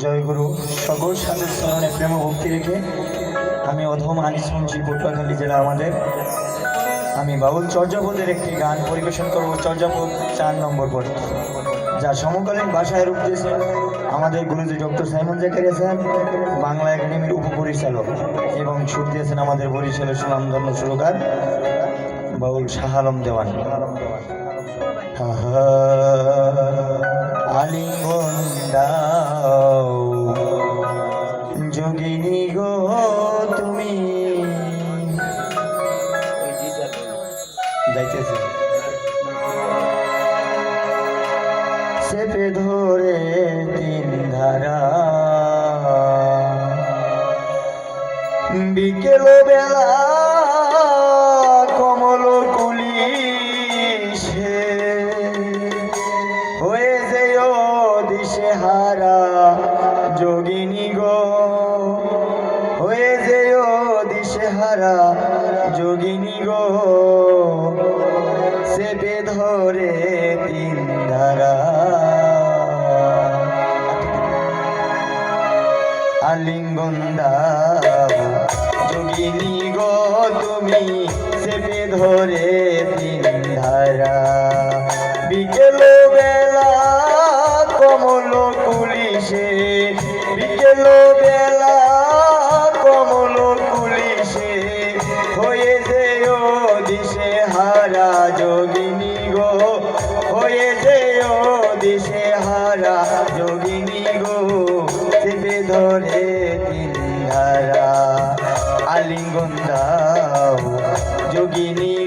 জয় গুরু সকল সাধুর চরণে প্রেম ভক্তি রেখে আমি অধম আনিস মুন্সি পটুয়াখালী জেলা আমাদের। আমি বাউল চর্যাপদের একটি গান পরিবেশন করব, চর্যাপদ চার নম্বর পদ। যা সমকালীন ভাষায় রূপ দিয়েছেন আমাদের গুরুজি ডক্টর সাইমন জাকারিয়া স্যার বাংলা একাডেমির উপপরিচালক এবং সুর দিয়েছেন আমাদের বরিশালের সুনামধন্য সুরকার বাউল শাহ আলম দেওয়ান আলিঙ্গন দাও। যাইতেছে। চেপে ধরে তিন ধারা। বিকেল বেলা কমল কুলিশে হয়ে যেও দিশে হারা যোগিনী গো। হয়ে যেও দিশে হারা যোগিনী গো। ধরে তিন ধারা। আলিঙ্গন দাও, যোগিনী গো, তুমি চেপে ধরে তিন ধারা। বিকেল বেলা কমল কুলিশে, বিকেল বেলা ধরে তিন ধারা আলিঙ্গন দাও যোগিনী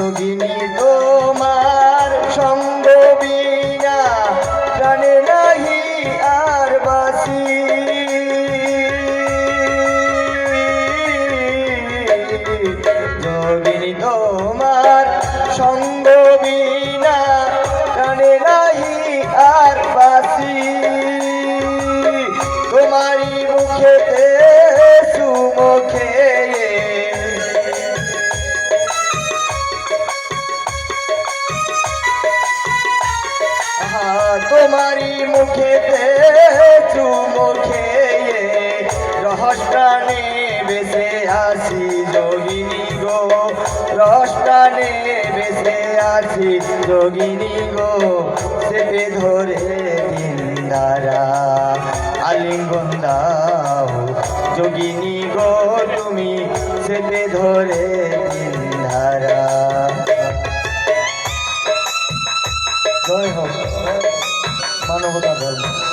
যোগিনী তোমারি মুখে চুমো খেয়ে রহস্যানে বেঁচে আছি যোগিনী গো। রহস্যানে বেঁচে আছি যোগিনী গো। সেপে ধরে দিন দ্বারা আলিঙ্গন দাও যোগিনী গো, তুমি সেপে ধরে দিন ধারা জয় হোক। eu vou dar agora.